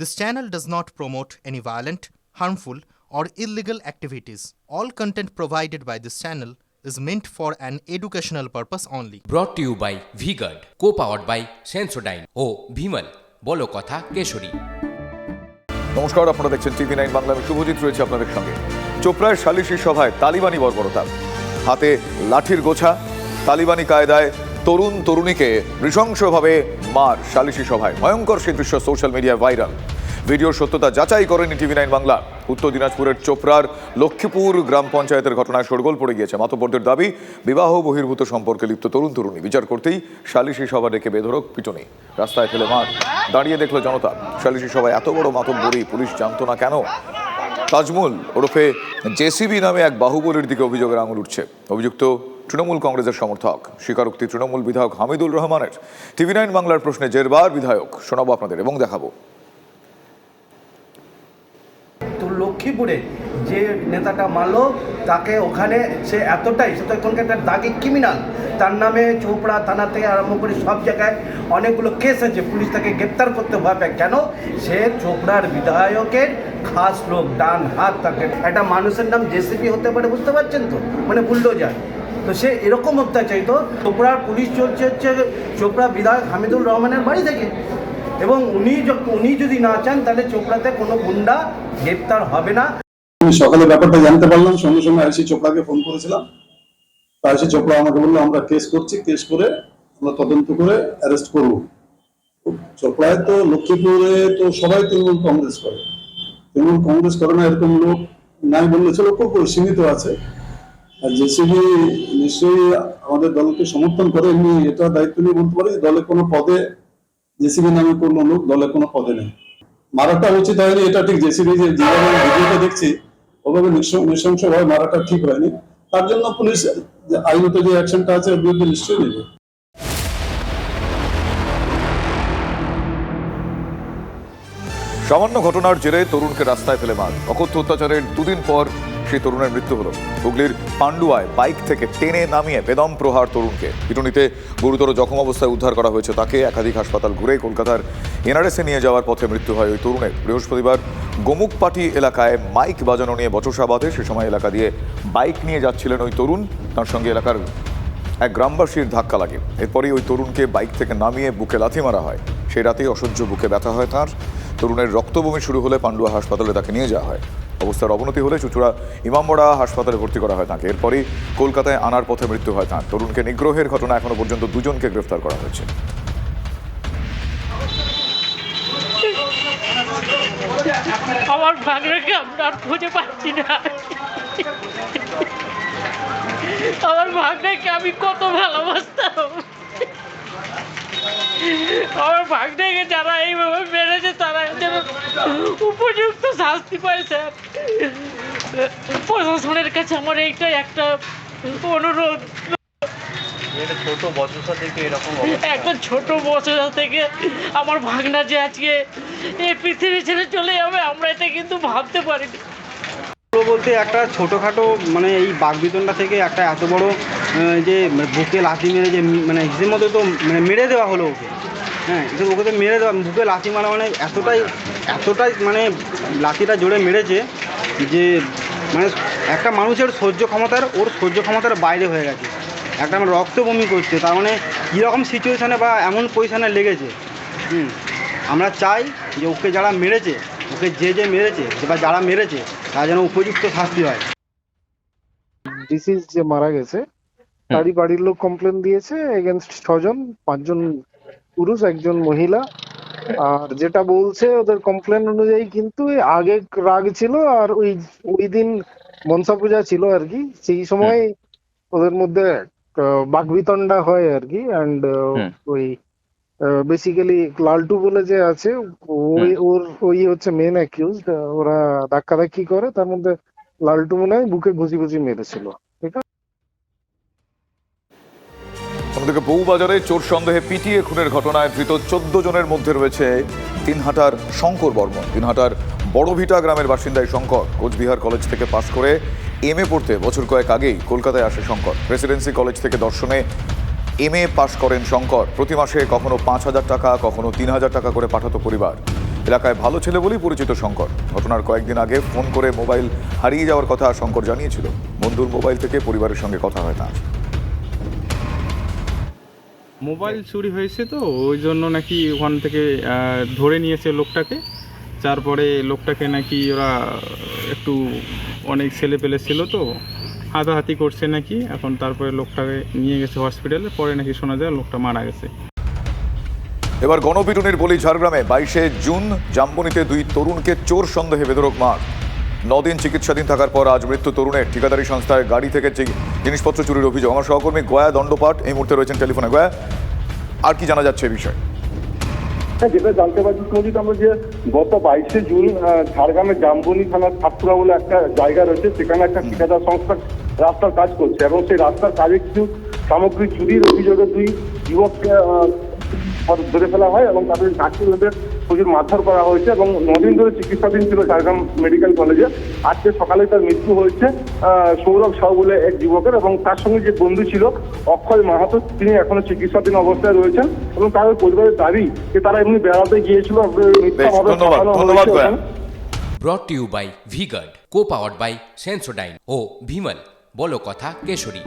This channel does not promote any violent, harmful, or illegal activities. All content provided by this channel is meant for an educational purpose only. To you by V-Guard co powered by Sensodyne ও ভিমল বলো কথা কেশরী নমস্কার আপনারা দেখছেন TV nine Bangla আমি শুভজিৎ রয়েছে আপনাদের সঙ্গে চোপড়ার সালিশি সভায় তালিবানি বর্বরতা হাতে লাঠির গোছা তালিবানি কায়দায় তরুণ তরুণীকে নৃশংসভাবে মার সালিশি সভায়। ভয়ঙ্কর সেই দৃশ্য সোশ্যাল মিডিয়ায় ভাইরাল ভিডিওর সত্যতা যাচাই করেনি টিভি নাইন বাংলা। উত্তর দিনাজপুরের চোপড়ার লক্ষ্মীপুর গ্রাম পঞ্চায়েতের ঘটনায় শোরগোল পড়ে গিয়েছে মাতব্বরদের দাবি, বিবাহ বহির্ভূত সম্পর্কে লিপ্ত তরুণ তরুণী। বিচার করতেই সালিশি সভা ডেকে বেধরক পিটনি। রাস্তায় ফেলে মার। দাঁড়িয়ে দেখল জনতা। সালিশি সভায় এত বড় মাতব্বরী, পুলিশ জানতো না কেন? তাজমুল ওরফে জেসিবি নামে এক বাহুবলীর দিকে অভিযোগের আঙুল উঠছে। অভিযুক্ত তৃণমূল কংগ্রেসের সমর্থক। স্বীকারোক্তি তৃণমূল বিধায়ক হামিদুল রহমানের। টিভি নাইন বাংলার প্রশ্নে জেরবার বিধায়ক। শোনাবো আপনাদের এবং দেখাবো। লক্ষ্মীপুরে যে নেতাটা মারলো, তাকে ওখানে সে এতটাই, সে তো এখনকার একটা দাগি ক্রিমিনাল তার নামে চোপড়া থানা থেকে আরম্ভ করে সব জায়গায় অনেকগুলো কেস আছে। পুলিশ তাকে গ্রেপ্তার করতে ভয় পায়। কেন? সে চোপড়ার বিধায়কের খাস লোক, ডান হাত তাকে। একটা মানুষের নাম জেসিপি হতে পারে, বুঝতে পারছেন তো? মানে বুলডোজার। তো সে এরকম অত্যাচারিত। চোপড়ার পুলিশ চলছে হচ্ছে চোপড়া বিধায়ক হামিদুর রহমানের বাড়ি থেকে। এবং উনি উনি যদি না চান, তাহলে চোপড়াতে কোনো গুন্ডা গ্রেপ্তার হবে না। সকালে ব্যাপারটা জানতে পারলাম, সঙ্গে সঙ্গে আইসি চোপড়াকে ফোন করেছিলাম। আইসি চোপড়া আমাকে বলল, আমরা কেস করছি, কেস করে আমরা তদন্ত করে অ্যারেস্ট করব। চোপড়ায় তো লক্ষ্মীপুরে তো সবাই তৃণমূল কংগ্রেস করে। তৃণমূল কংগ্রেস করে না এরকম লোক নাই বললে ছিল খুব সীমিত আছে। জেসিবি নিশ্চয়ই আমাদের দলকে সমর্থন করে, এমনি এটা দায়িত্ব নিয়ে বলতে দলে কোনো পদে জেসিবি নামে কোনো লোক দলে কোনো পদে নেই। মারাটা এটা ঠিক জেসিবি যে ভিডিওটা দেখছি, ওভাবে নৃশংসভাবে মারাটা ঠিক হয়নি। তার জন্য পুলিশ আইনত যে অ্যাকশনটা আছে, ওর বিরুদ্ধে নিশ্চয়ই নেবে। সামান্য ঘটনার জেরে তরুণকে রাস্তায় ফেলে মার। অকথ্য অত্যাচারের দুদিন পর সেই তরুণের মৃত্যু হলো। হুগলির পান্ডুয়ায় বাইক থেকে টেনে নামিয়ে বেদম প্রহার তরুণকে। পিটুনিতে গুরুতর জখম অবস্থায় উদ্ধার করা হয়েছে তাকে। একাধিক হাসপাতাল ঘুরে কলকাতার এনআরএসে নিয়ে যাওয়ার পথে মৃত্যু হয় ওই তরুণের। বৃহস্পতিবার গোমুকপাটি এলাকায় মাইক বাজানো নিয়ে বচসা বাঁধে। সে সময় এলাকা দিয়ে বাইক নিয়ে যাচ্ছিলেন ওই তরুণ। তার সঙ্গে এলাকার এক গ্রামবাসীর ধাক্কা লাগে। এরপরই ওই তরুণকে বাইক থেকে নামিয়ে বুকে লাথি মারা হয়। সেই রাতেই অসহ্য বুকে ব্যথা হয় তার। তরুণের রক্তবমি শুরু হলে পান্ডুয়া হাসপাতালে তাকে নিয়ে যাওয়া হয়। অবস্থার অবনতি হলে চুচুড়া ইমামবড়া হাসপাতালে ভর্তি করা হয় তাকে। এরপরই কলকাতায় আনার পথে মৃত্যু হয় তাঁর। তরুণকে নিগ্রহের ঘটনা এখনও পর্যন্ত দুজনকে গ্রেফতার করা হয়েছে। আমার ভাগ্নকে আমরা খুঁজে পাচ্ছি না। আমার ভাগ্নকে আমি কত ভালোবাসতাম। আমার ভাগ্নকে যারা এইভাবে মেরেছে উপযুক্ত শাস্তি পায় স্যার। প্রশাসনের কাছে আমার এইটাই একটা অনুরোধ। একটা ছোট বচসা থেকে এরকম একটা ছোট বছর থেকে আমার ভাগনা যে আজকে এই পৃথিবী ছেড়ে চলে যাবে আমরা এটা কিন্তু ভাবতে পারিনি। বলতে একটা ছোটোখাটো মানে এই বাগবিতনটা থেকে একটা এত বড় যে বুকে লাথি মেরে যে মানে হিসেবে মতো তো মানে মেরে দেওয়া হলো ওকে। হ্যাঁ ওকে তো মেরে দেওয়া বুকে লাথি মারা মানে এতটাই এতটাই মানে লাঠিটা জোরে মেরেছে যে মানে একটা মানুষের সহ্য ক্ষমতার ওর সহ্য ক্ষমতার বাইরে হয়ে গেছে। একটা মানে রক্ত বমি করছে তার মানে কীরকম সিচুয়েশানে বা এমন পজিশানে লেগেছে। হুম আমরা চাই যে ওকে যারা মেরেছে ওকে যে যে মেরেছে বা যারা মেরেছে তারা যেন উপযুক্ত শাস্তি হয়। ডিসিজ যে মারা গেছে তারই বাড়ির লোক কমপ্লেন দিয়েছে এগেনস্ট ছজন পাঁচজন পুরুষ একজন মহিলা। আর যেটা বলছে ওদের কমপ্লেন অনুযায়ী কিন্তু আগে রাগ ছিল আর ওই ওই দিন মনসা পূজা ছিল আর কি। সেই সময় ওদের মধ্যে আহ, বাকবিতণ্ডা হয় আর কি অ্যান্ড ওই বেসিক্যালি লালটু বলে যে আছে ওই ওর ওই হচ্ছে মেন অ্যাকিউজড ওরা ধাক্কাধাক্কি করে তার মধ্যে লালটু মনে হয় বুকে ঘুষি ঘুষি মেরেছিল। ঠিক আছে? অন্যদিকে বউবাজারে চোর সন্দেহে পিটিয়ে খুনের ঘটনায় ধৃত চোদ্দ জনের মধ্যে রয়েছে তিনহাটার শঙ্কর বর্মন। দিনহাটার বড়ভিটা গ্রামের বাসিন্দা এই শঙ্কর। কোচবিহার কলেজ থেকে পাশ করে এম এ পড়তে বছর কয়েক আগেই কলকাতায় আসে শঙ্কর। প্রেসিডেন্সি কলেজ থেকে দর্শনে এম এ পাশ করেন শঙ্কর। প্রতি মাসে কখনো পাঁচ হাজার টাকা, কখনো তিন হাজার টাকা করে পাঠাতো পরিবার। এলাকায় ভালো ছেলে বলেই পরিচিত শঙ্কর। ঘটনার কয়েকদিন আগে ফোন করে মোবাইল হারিয়ে যাওয়ার কথা শঙ্কর জানিয়েছিল। বন্ধুর মোবাইল থেকে পরিবারের সঙ্গে কথা হয় তার। মোবাইল চুরি হয়েছে তো, ওই জন্য নাকি ওখান থেকে ধরে নিয়েছে লোকটাকে। তারপরে লোকটাকে নাকি ওরা একটু অনেক ছেলে পেলে ছিল তো, হাতাহাতি করছে নাকি। এখন তারপরে লোকটাকে নিয়ে গেছে হসপিটালে পরে নাকি শোনা যায় লোকটা মারা গেছে। এবার গণপিটুনির বলি ঝাড়গ্রামে, বাইশে জুন, জাম্বনিতে দুই তরুণকে চোর সন্দেহে বেদরক মার। নদিন চিকিৎসাধীন থাকার পর আজ মৃত্যু তরুণের। ঠিকাদারি সংস্থায় গাড়ি থেকে জিনিসপত্র চুরির অভিযোগ। আমার সহকর্মী গয়া দণ্ডপাঠ এই মুহূর্তে রয়েছেন টেলিফোনে। গয়া, আর কি জানা যাচ্ছে এই বিষয়ে? হ্যাঁ যেটা জানতে পারছি শুনছি আমরা যে গত বাইশে জুন ঝাড়গ্রামের জামবনি থানার ছাত্রা বলে একটা জায়গা রয়েছে, সেখানে একটা ঠিকাদার সংস্থা রাস্তার কাজ করছে এবং সেই রাস্তার কাজে কিছু সামগ্রী চুরির অভিযোগে দুই যুবককে ধরে ফেলা হয় এবং তাদের ডাক্তারদের প্রচুর মারধর করা হয়েছে এবং নদিন ধরে চিকিৎসাধীন ছিল ঝাড়গ্রাম মেডিকেল কলেজে। আজকে সকালে তার মৃত্যু হয়েছে আহ, সৌরভ সাউ বলে এক যুবকের এবং তার সঙ্গে যে বন্ধু ছিল অক্ষয় মাহাতো তিনি এখনও চিকিৎসাধীন অবস্থায় রয়েছেন এবং তাদের পরিবারের দাবি যে তারা এমনি বেড়াতে গিয়েছিল। Brought you by V-Guard co powered by Sensodyne ও ভিমল বলো কথা কেশরী।